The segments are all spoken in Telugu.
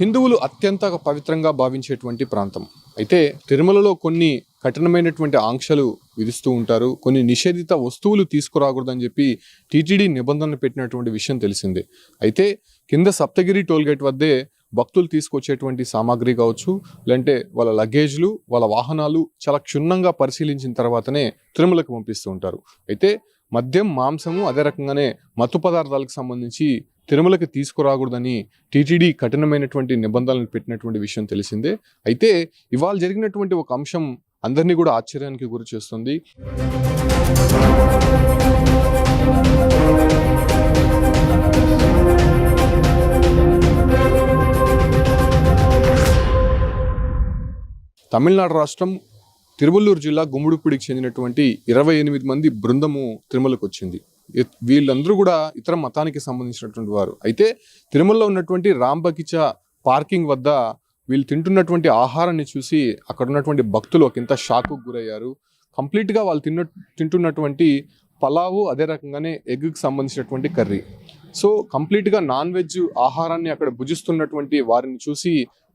హిందువులు అత్యంత పవిత్రంగా భావించేటువంటి ప్రాంతం. అయితే తిరుమలలో కొన్ని కఠినమైనటువంటి ఆంక్షలు విధిస్తూ ఉంటారు. కొన్ని నిషేధిత వస్తువులు తీసుకురాకూడదని చెప్పి టీటీడీ నిబంధనలు పెట్టినటువంటి విషయం తెలిసిందే. అయితే కింద సప్తగిరి టోల్గేట్ వద్దే భక్తులు తీసుకొచ్చేటువంటి సామాగ్రి కావచ్చు లేదంటే వాళ్ళ లగేజ్లు వాళ్ళ వాహనాలు చాలా క్షుణ్ణంగా పరిశీలించిన తర్వాతనే తిరుమలకు పంపిస్తూ ఉంటారు. అయితే మద్యం మాంసము అదే రకంగానే మత్తు పదార్థాలకు సంబంధించి తిరుమలకి తీసుకురాకూడదని టీటీడీ కఠినమైనటువంటి నిబంధనలు పెట్టినటువంటి విషయం తెలిసిందే. అయితే ఇవాళ జరిగినటువంటి ఒక అంశం అందరినీ కూడా ఆశ్చర్యానికి గురి చేస్తుంది. తమిళనాడు రాష్ట్రం తిరువల్లూరు జిల్లా గుమ్ముడిపూడికి చెందినటువంటి ఇరవై ఎనిమిది మంది బృందము తిరుమలకు వచ్చింది వీళ్ళందరూ కూడా ఇతర మతానికి సంబంధించినటువంటి వారు. అయితే తిరుమలలో ఉన్నటువంటి రాంబకిచ పార్కింగ్ వద్ద వీళ్ళు తింటున్నటువంటి ఆహారాన్ని చూసి అక్కడ ఉన్నటువంటి భక్తులు ఒకంత షాకు గురయ్యారు. కంప్లీట్గా వాళ్ళు తిన్న తింటున్నటువంటి పలావు అదే రకంగానే ఎగ్కి సంబంధించినటువంటి కర్రీ. సో కంప్లీట్గా నాన్ వెజ్ ఆహారాన్ని అక్కడ భుజిస్తున్నటువంటి వారిని చూసి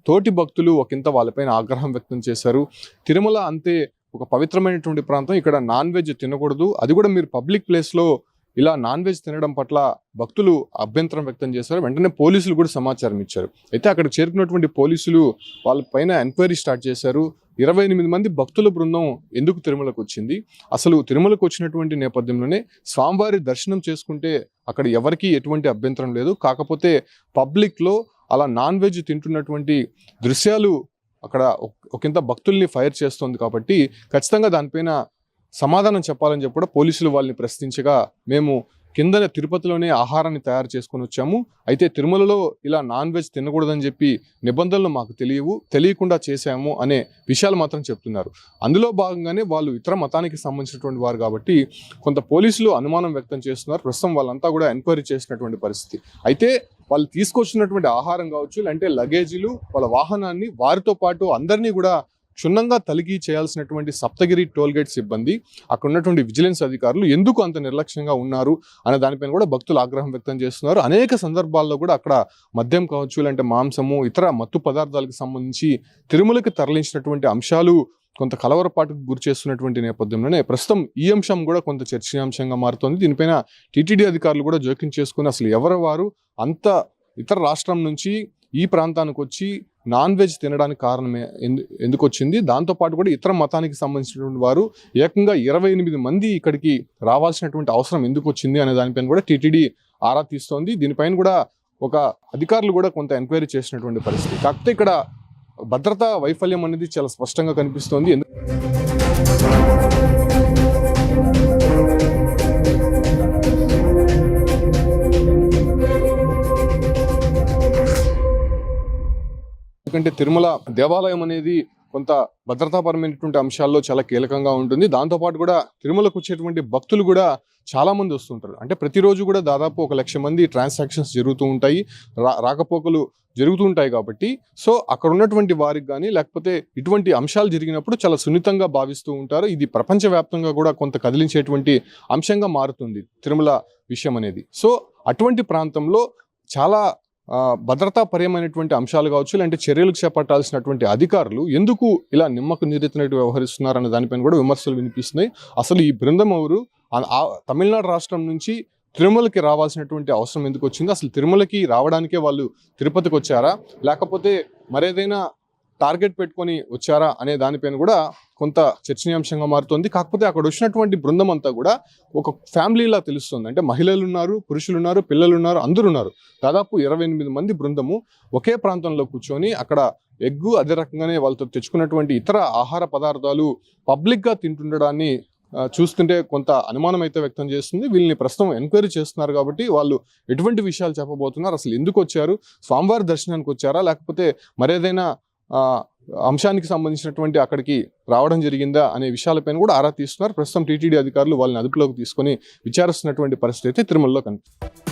తోటి భక్తులు ఒకంత వాళ్ళపైన ఆగ్రహం వ్యక్తం చేశారు. తిరుమల అంతే ఒక పవిత్రమైనటువంటి ప్రాంతం. ఇక్కడ నాన్ వెజ్ తినకూడదు. అది కూడా మీరు పబ్లిక్ ప్లేస్లో ఇలా నాన్ వెజ్ తినడం పట్ల భక్తులు అభ్యంతరం వ్యక్తం చేశారు. వెంటనే పోలీసులు కూడా సమాచారం ఇచ్చారు. అయితే అక్కడ చేరుకున్నటువంటి పోలీసులు వాళ్ళ పైన ఎంక్వైరీ స్టార్ట్ చేశారు. ఇరవై ఎనిమిది మంది భక్తుల బృందం ఎందుకు తిరుమలకు వచ్చింది? అసలు తిరుమలకు వచ్చినటువంటి నేపథ్యంలోనే స్వామివారి దర్శనం చేసుకుంటే అక్కడ ఎవరికీ ఎటువంటి అభ్యంతరం లేదు. కాకపోతే పబ్లిక్లో అలా నాన్ వెజ్ తింటున్నటువంటి దృశ్యాలు అక్కడ ఒక- ఒకంత భక్తుల్ని ఫైర్ చేస్తోంది కాబట్టి ఖచ్చితంగా దానిపైన సమాధానం చెప్పాలని చెప్పి కూడా పోలీసులు వాళ్ళని ప్రశ్నించగా మేము కిందన తిరుపతిలోనే ఆహారాన్ని తయారు చేసుకొని వచ్చాము. అయితే తిరుమలలో ఇలా నాన్ వెజ్ తినకూడదని చెప్పి నిబంధనలు మాకు తెలియవు తెలియకుండా చేశాము అనే విషయాలు మాత్రం చెప్తున్నారు. అందులో భాగంగానే వాళ్ళు ఇతర మతానికి సంబంధించినటువంటి వారు కాబట్టి కొంత పోలీసులు అనుమానం వ్యక్తం చేస్తున్నారు. ప్రస్తుతం వాళ్ళంతా కూడా ఎంక్వైరీ చేసినటువంటి పరిస్థితి. అయితే వాళ్ళు తీసుకొచ్చినటువంటి ఆహారం కావచ్చు లేదంటే లగేజీలు వాళ్ళ వాహనాన్ని వారితో పాటు అందరినీ కూడా క్షుణ్ణంగా తలిగి చేయాల్సినటువంటి సప్తగిరి టోల్గేట్ సిబ్బంది అక్కడ ఉన్నటువంటి విజిలెన్స్ అధికారులు ఎందుకు అంత నిర్లక్ష్యంగా ఉన్నారు అనే దానిపైన కూడా భక్తులు ఆగ్రహం వ్యక్తం చేస్తున్నారు. అనేక సందర్భాల్లో కూడా అక్కడ మద్యం కావచ్చు లేదంటే మాంసము ఇతర మత్తు పదార్థాలకు సంబంధించి తిరుమలకి తరలించినటువంటి అంశాలు కొంత కలవరపాటుకు గురి చేస్తున్నటువంటి నేపథ్యంలోనే ప్రస్తుతం ఈ అంశం కూడా కొంత చర్చనీయాంశంగా మారుతోంది. దీనిపైన టీటీడీ అధికారులు కూడా జోక్యం చేసుకుని అసలు ఎవరు వారు అంత ఇతర రాష్ట్రం నుంచి ఈ ప్రాంతానికి వచ్చి నాన్ వెజ్ తినడానికి కారణమే ఎందు ఎందుకు వచ్చింది దాంతోపాటు కూడా ఇతర మతానికి సంబంధించినటువంటి వారు ఏకంగా ఇరవై ఎనిమిది మంది ఇక్కడికి రావాల్సినటువంటి అవసరం ఎందుకు వచ్చింది అనే దానిపైన కూడా టీటీడీ ఆరా తీస్తోంది. దీనిపైన కూడా ఒక అధికారులు కూడా కొంత ఎంక్వైరీ చేసినటువంటి పరిస్థితి. కాకపోతే ఇక్కడ భద్రతా వైఫల్యం అనేది చాలా స్పష్టంగా కనిపిస్తోంది. ఎందుకు ఎందుకంటే తిరుమల దేవాలయం అనేది కొంత భద్రతాపరమైనటువంటి అంశాల్లో చాలా కీలకంగా ఉంటుంది. దాంతోపాటు కూడా తిరుమలకు వచ్చేటువంటి భక్తులు కూడా చాలామంది వస్తుంటారు. అంటే ప్రతిరోజు కూడా దాదాపు ఒక లక్ష మంది ట్రాన్సాక్షన్స్ జరుగుతూ ఉంటాయి. రా రాకపోకలు జరుగుతూ ఉంటాయి కాబట్టి. సో అక్కడ ఉన్నటువంటి వారికి కానీ లేకపోతే ఇటువంటి అంశాలు జరిగినప్పుడు చాలా సున్నితంగా భావిస్తూ ఉంటారు. ఇది ప్రపంచవ్యాప్తంగా కూడా కొంత కదిలించేటువంటి అంశంగా మారుతుంది తిరుమల విషయం అనేది. సో అటువంటి ప్రాంతంలో చాలా భద్రతాపరమైనటువంటి అంశాలు కావచ్చు లేదంటే చర్యలు చేపట్టాల్సినటువంటి అధికారులు ఎందుకు ఇలా నిమ్మకు నీరెత్తినట్టు వ్యవహరిస్తున్నారనే దానిపైన కూడా విమర్శలు వినిపిస్తున్నాయి. అసలు ఈ బృందం ఎవరు? ఆ తమిళనాడు రాష్ట్రం నుంచి తిరుమలకి రావాల్సినటువంటి అవసరం ఎందుకు వచ్చింది? అసలు తిరుమలకి రావడానికే వాళ్ళు తిరుపతికి వచ్చారా? లేకపోతే మరేదైనా టార్గెట్ పెట్టుకొని వచ్చారా అనే దానిపైన కూడా కొంత చర్చనీయాంశంగా మారుతుంది. కాకపోతే అక్కడ వచ్చినటువంటి బృందం అంతా కూడా ఒక ఫ్యామిలీలా తెలుస్తుంది. అంటే మహిళలు ఉన్నారు పురుషులు ఉన్నారు పిల్లలు ఉన్నారు అందరూ ఉన్నారు దాదాపు ఇరవై ఎనిమిది మంది బృందము ఒకే ప్రాంతంలో కూర్చొని అక్కడ ఎగ్గు అదే రకంగానే వాళ్ళతో తెచ్చుకున్నటువంటి ఇతర ఆహార పదార్థాలు పబ్లిక్గా తింటుండడాన్ని చూస్తుంటే కొంత అనుమానం అయితే వ్యక్తం చేస్తుంది. వీళ్ళని ప్రస్తుతం ఎంక్వైరీ చేస్తున్నారు కాబట్టి వాళ్ళు ఎటువంటి విషయాలు చెప్పబోతున్నారు అసలు ఎందుకు వచ్చారు స్వామివారి దర్శనానికి వచ్చారా లేకపోతే మరేదైనా అంశానికి సంబంధించినటువంటి అక్కడికి రావడం జరిగిందా అనే విషయాలపైన కూడా ఆరా తీస్తున్నారు. ప్రస్తుతం టీటీడీ అధికారులు వాళ్ళని అదుపులోకి తీసుకొని విచారిస్తున్నటువంటి పరిస్థితి అయితే తిరుమలలో కనిపిస్తుంది.